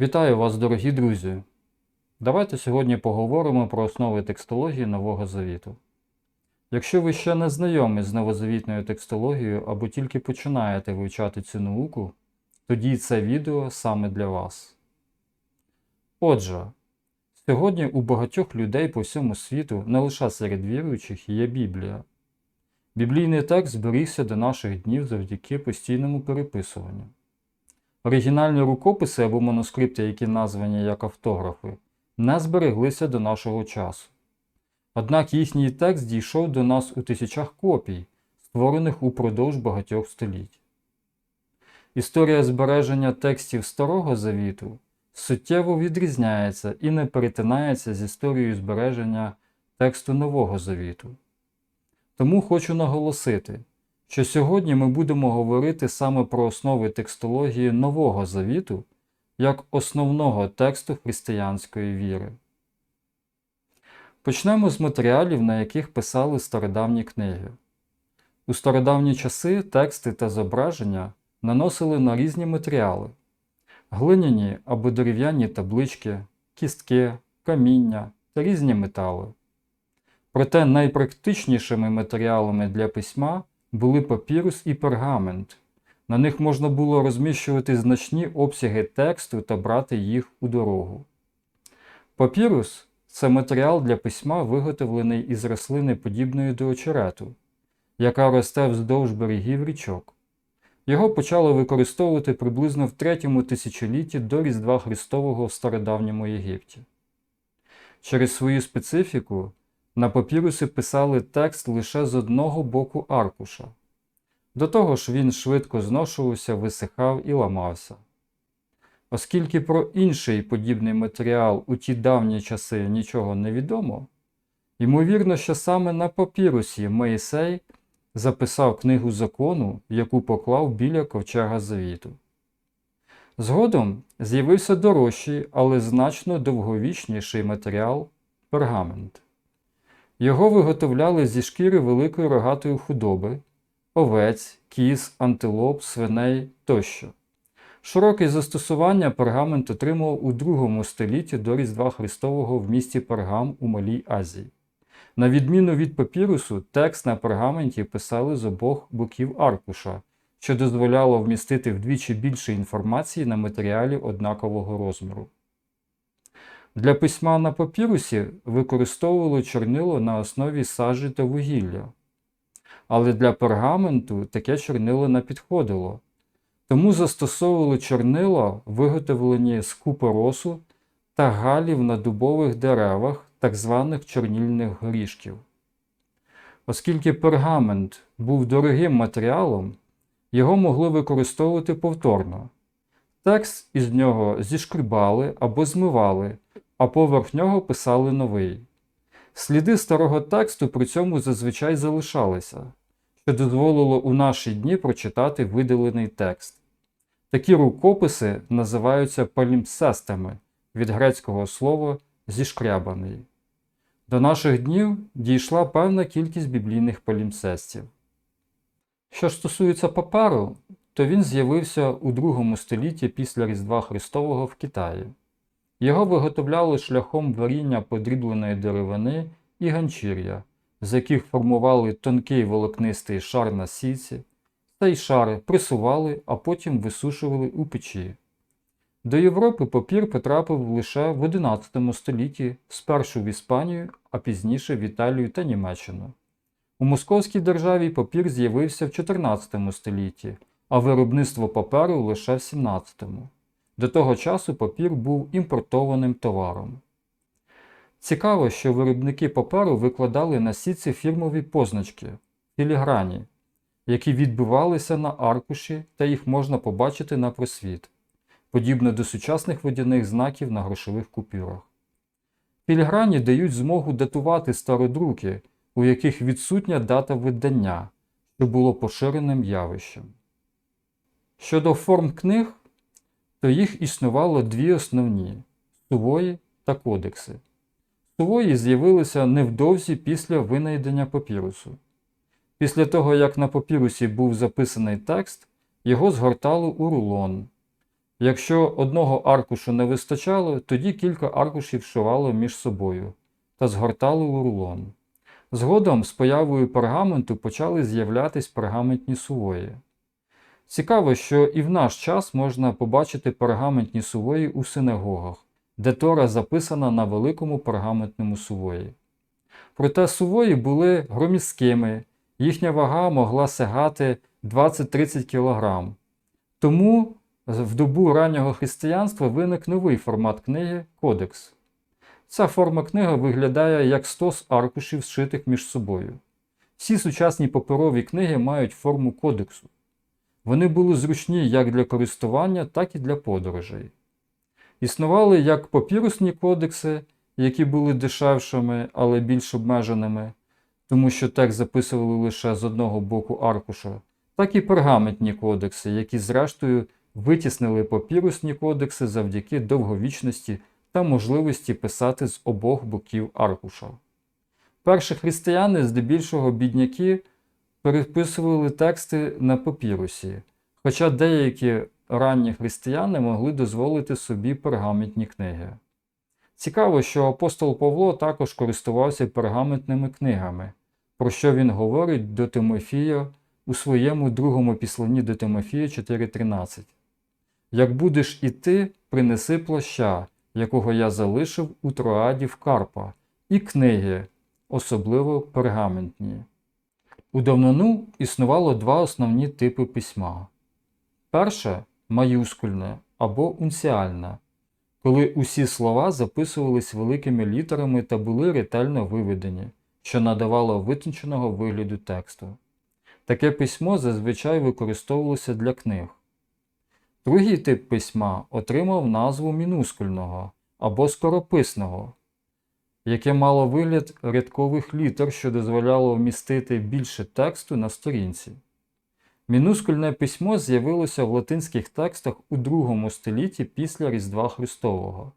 Вітаю вас, дорогі друзі! Давайте сьогодні поговоримо про основи текстології Нового Завіту. Якщо ви ще не знайомі з новозавітною текстологією або тільки починаєте вивчати цю науку, тоді це відео саме для вас. Отже, сьогодні у багатьох людей по всьому світу, не лише серед віруючих, є Біблія. Біблійний текст зберігся до наших днів завдяки постійному переписуванню. Оригінальні рукописи або манускрипти, які названі як автографи, не збереглися до нашого часу. Однак їхній текст дійшов до нас у тисячах копій, створених упродовж багатьох століть. Історія збереження текстів Старого Завіту суттєво відрізняється і не перетинається з історією збереження тексту Нового Завіту. Тому хочу наголосити, що сьогодні ми будемо говорити саме про основи текстології Нового Завіту як основного тексту християнської віри. Почнемо з матеріалів, на яких писали стародавні книги. У стародавні часи тексти та зображення наносили на різні матеріали глиняні або дерев'яні таблички, кістки, каміння та різні метали. Проте найпрактичнішими матеріалами для письма були папірус і пергамент. На них можна було розміщувати значні обсяги тексту та брати їх у дорогу. Папірус це матеріал для письма, виготовлений із рослини подібної до очерету, яка росте вздовж берегів річок. Його почали використовувати приблизно в третьому тисячолітті до Різдва Христового в стародавньому Єгипті. Через свою специфіку на папіруси писали текст лише з одного боку аркуша. До того ж він швидко зношувався, висихав і ламався. Оскільки про інший подібний матеріал у ті давні часи нічого не відомо, ймовірно, що саме на папірусі Моїсей записав книгу закону, яку поклав біля ковчега завіту. Згодом з'явився дорожчий, але значно довговічніший матеріал пергамент. Його виготовляли зі шкіри великої рогатої худоби, овець, кіз, антилоп, свиней тощо. Широке застосування пергамент отримав у другому столітті до Різдва Христового в місті Пергам у Малій Азії. На відміну від папірусу, текст на пергаменті писали з обох боків аркуша, що дозволяло вмістити вдвічі більше інформації на матеріалі однакового розміру. Для письма на папірусі використовували чорнило на основі сажі та вугілля. Але для пергаменту таке чорнило не підходило, тому застосовували чорнила, виготовлені з купоросу та галів на дубових деревах, так званих чорнільних горішків. Оскільки пергамент був дорогим матеріалом, його могли використовувати повторно. Текст із нього зішкрібали або змивали, а поверх нього писали новий. Сліди старого тексту при цьому зазвичай залишалися, що дозволило у наші дні прочитати видалений текст. Такі рукописи називаються палімпсестами від грецького слова зішкрябаний. До наших днів дійшла певна кількість біблійних палімпсестів. Що стосується паперу, то він з'явився у другому столітті після Різдва Христового в Китаї. Його виготовляли шляхом варіння подрібленої деревини і ганчір'я, з яких формували тонкий волокнистий шар на сіці, цей шар пресували, а потім висушували у печі. До Європи папір потрапив лише в XI столітті, спершу в Іспанію, а пізніше в Італію та Німеччину. У Московській державі папір з'явився в XIV столітті, а виробництво паперу лише в XVII. До того часу папір був імпортованим товаром. Цікаво, що виробники паперу викладали на сітці фірмові позначки філіграні, які відбивалися на аркуші та їх можна побачити на просвіт, подібно до сучасних водяних знаків на грошових купюрах. Філіграні дають змогу датувати стародруки, у яких відсутня дата видання, що було поширеним явищем. Щодо форм книг, то їх існувало дві основні сувої та кодекси. Сувої з'явилися невдовзі після винайдення папірусу. Після того, як на папірусі був записаний текст, його згортали у рулон. Якщо одного аркушу не вистачало, тоді кілька аркушів вшивали між собою та згортали у рулон. Згодом з появою пергаменту почали з'являтись пергаментні сувої. Цікаво, що і в наш час можна побачити пергаментні сувої у синагогах, де Тора записана на великому пергаментному сувої. Проте сувої були громісткими, їхня вага могла сягати 20-30 кг. Тому в добу раннього християнства виник новий формат книги Кодекс. Ця форма книги виглядає як стос аркушів, зшитих між собою. Всі сучасні паперові книги мають форму кодексу. Вони були зручні як для користування, так і для подорожей. Існували як папірусні кодекси, які були дешевшими, але більш обмеженими, тому що текст записували лише з одного боку аркуша, так і пергаментні кодекси, які, зрештою, витіснили папірусні кодекси завдяки довговічності та можливості писати з обох боків аркуша. Перші християни, здебільшого бідняки, переписували тексти на папірусі, хоча деякі ранні християни могли дозволити собі пергаментні книги. Цікаво, що апостол Павло також користувався пергаментними книгами, про що він говорить до Тимофія у своєму другому післанні до Тимофія 4.13. Як будеш іти, принеси плаща, якого я залишив у троаді в Карпа, і книги, особливо пергаментні. У давнину існувало два основні типи письма. Перше маюскульне або унціальне, коли усі слова записувались великими літерами та були ретельно виведені, що надавало витонченого вигляду тексту. Таке письмо зазвичай використовувалося для книг. Другий тип письма отримав назву мінускульного або скорописного, яке мало вигляд рядкових літер, що дозволяло вмістити більше тексту на сторінці. Мінускульне письмо з'явилося в латинських текстах у другому столітті після Різдва Христового,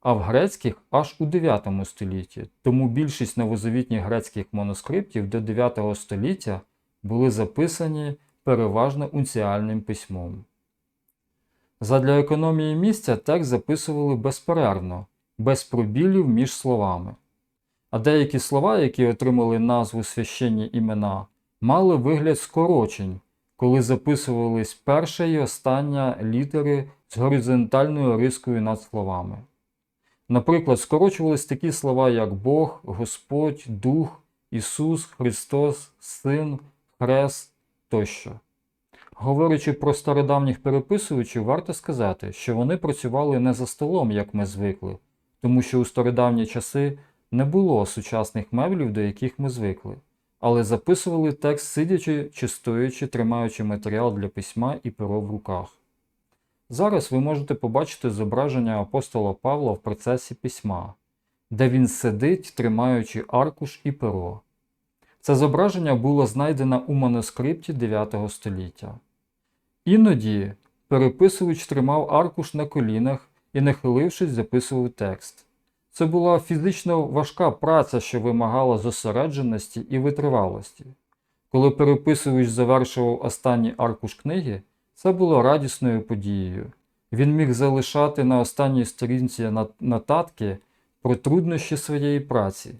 а в грецьких аж у 9 столітті, тому більшість новозавітніх грецьких манускриптів до 9 століття були записані переважно унціальним письмом. Задля економії місця текст записували безперервно, без пробілів між словами. А деякі слова, які отримали назву священні імена, мали вигляд скорочень, коли записувались перша і остання літери з горизонтальною рискою над словами. Наприклад, скорочувались такі слова, як Бог, Господь, Дух, Ісус, Христос, Син, Хрест тощо. Говорячи про стародавніх переписувачів, варто сказати, що вони працювали не за столом, як ми звикли, тому що у стародавні часи не було сучасних меблів, до яких ми звикли, але записували текст сидячи чи стоячи, тримаючи матеріал для письма і перо в руках. Зараз ви можете побачити зображення апостола Павла в процесі письма, де він сидить, тримаючи аркуш і перо. Це зображення було знайдено у манускрипті 9 століття. Іноді переписувач тримав аркуш на колінах і, нахилившись, записував текст. Це була фізично важка праця, що вимагала зосередженості і витривалості. Коли переписувач завершував останній аркуш книги, це було радісною подією. Він міг залишати на останній сторінці нотатки про труднощі своєї праці,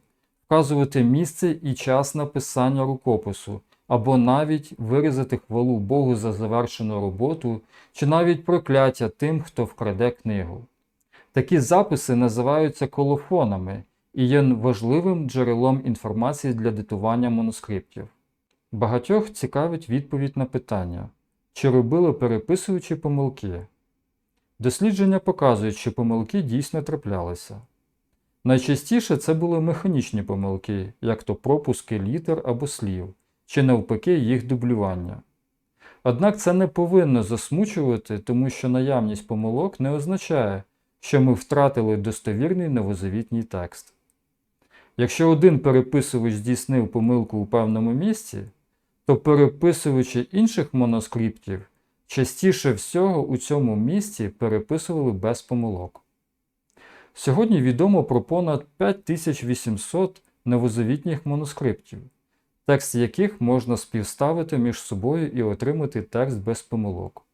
вказувати місце і час написання рукопису, або навіть вирізати хвалу Богу за завершену роботу, чи навіть прокляття тим, хто вкраде книгу. Такі записи називаються колофонами і є важливим джерелом інформації для датування манускриптів. Багатьох цікавить відповідь на питання, чи робили переписуючи помилки. Дослідження показують, що помилки дійсно траплялися. Найчастіше це були механічні помилки, як то пропуски літер або слів, чи навпаки їх дублювання. Однак це не повинно засмучувати, тому що наявність помилок не означає, що ми втратили достовірний новозавітній текст. Якщо один переписувач здійснив помилку у певному місці, то переписувачі інших манускриптів частіше всього у цьому місці переписували без помилок. Сьогодні відомо про понад 5800 новозавітніх манускриптів, текст яких можна співставити між собою і отримати текст без помилок.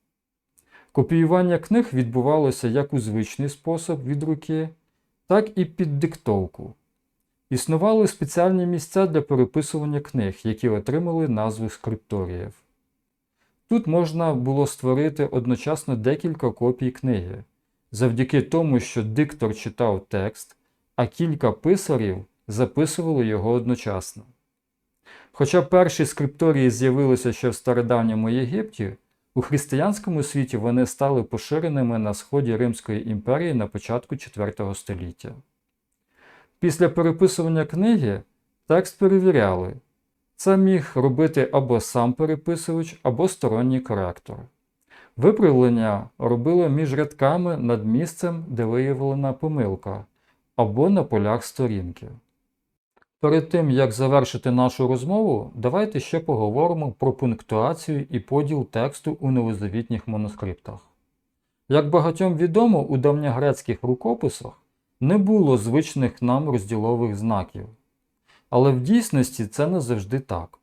Копіювання книг відбувалося як у звичний спосіб від руки, так і під диктовку. Існували спеціальні місця для переписування книг, які отримали назву скрипторіїв. Тут можна було створити одночасно декілька копій книги, завдяки тому, що диктор читав текст, а кілька писарів записували його одночасно. Хоча перші скрипторії з'явилися ще в стародавньому Єгипті, у християнському світі вони стали поширеними на сході Римської імперії на початку IV століття. Після переписування книги текст перевіряли. Це міг робити або сам переписувач, або сторонній коректор. Виправлення робили між рядками над місцем, де виявлена помилка, або на полях сторінки. Перед тим, як завершити нашу розмову, давайте ще поговоримо про пунктуацію і поділ тексту у новозавітніх манускриптах. Як багатьом відомо, у давньогрецьких рукописах не було звичних нам розділових знаків. Але в дійсності це не завжди так.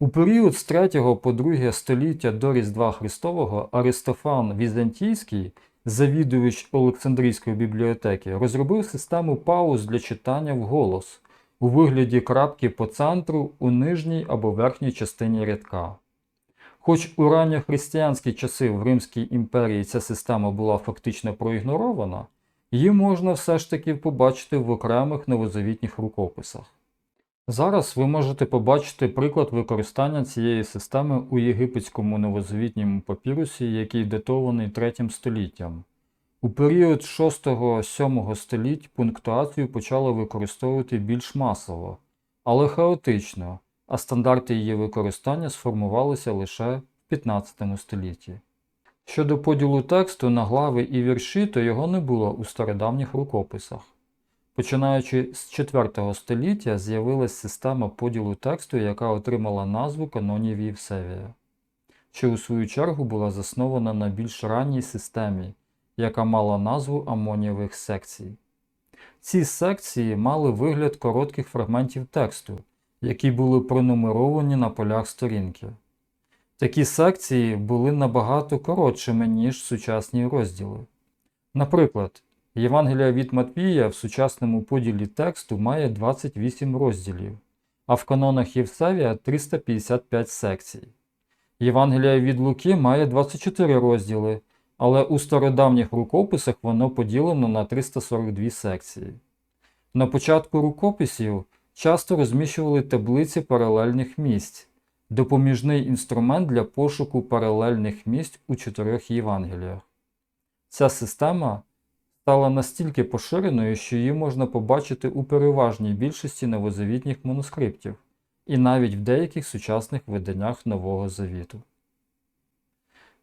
У період з 3 по 2 століття до Різдва Христового Аристофан Візантійський, завідувач Олександрійської бібліотеки, розробив систему пауз для читання вголос у вигляді крапки по центру у нижній або верхній частині рядка. Хоч у ранньохристиянські часи в Римській імперії ця система була фактично проігнорована, її можна все ж таки побачити в окремих новозавітніх рукописах. Зараз ви можете побачити приклад використання цієї системи у єгипетському новозавітньому папірусі, який датований 3 століттям. У період 6-7 століть пунктуацію почали використовувати більш масово, але хаотично, а стандарти її використання сформувалися лише в 15 столітті. Щодо поділу тексту на глави і вірші, то його не було у стародавніх рукописах. Починаючи з 4 століття з'явилась система поділу тексту, яка отримала назву канонів Євсевія, що у свою чергу була заснована на більш ранній системі, яка мала назву амонієвих секцій. Ці секції мали вигляд коротких фрагментів тексту, які були пронумеровані на полях сторінки. Такі секції були набагато коротшими, ніж сучасні розділи. Наприклад, Євангелія від Матвія в сучасному поділі тексту має 28 розділів, а в канонах Євсевія 355 секцій. Євангелія від Луки має 24 розділи, але у стародавніх рукописах воно поділено на 342 секції. На початку рукописів часто розміщували таблиці паралельних місць, допоміжний інструмент для пошуку паралельних місць у чотирьох Євангеліях. Ця система стала настільки поширеною, що її можна побачити у переважній більшості новозавітніх манускриптів і навіть в деяких сучасних виданнях Нового Завіту.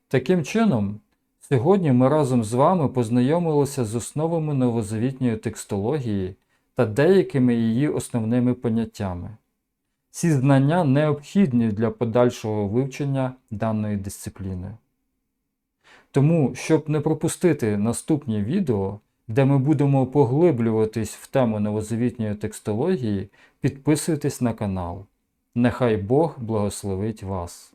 Таким чином, сьогодні ми разом з вами познайомилися з основами новозавітньої текстології та деякими її основними поняттями. Ці знання необхідні для подальшого вивчення даної дисципліни. Тому, щоб не пропустити наступні відео, де ми будемо поглиблюватись в тему новозавітньої текстології, підписуйтесь на канал. Нехай Бог благословить вас!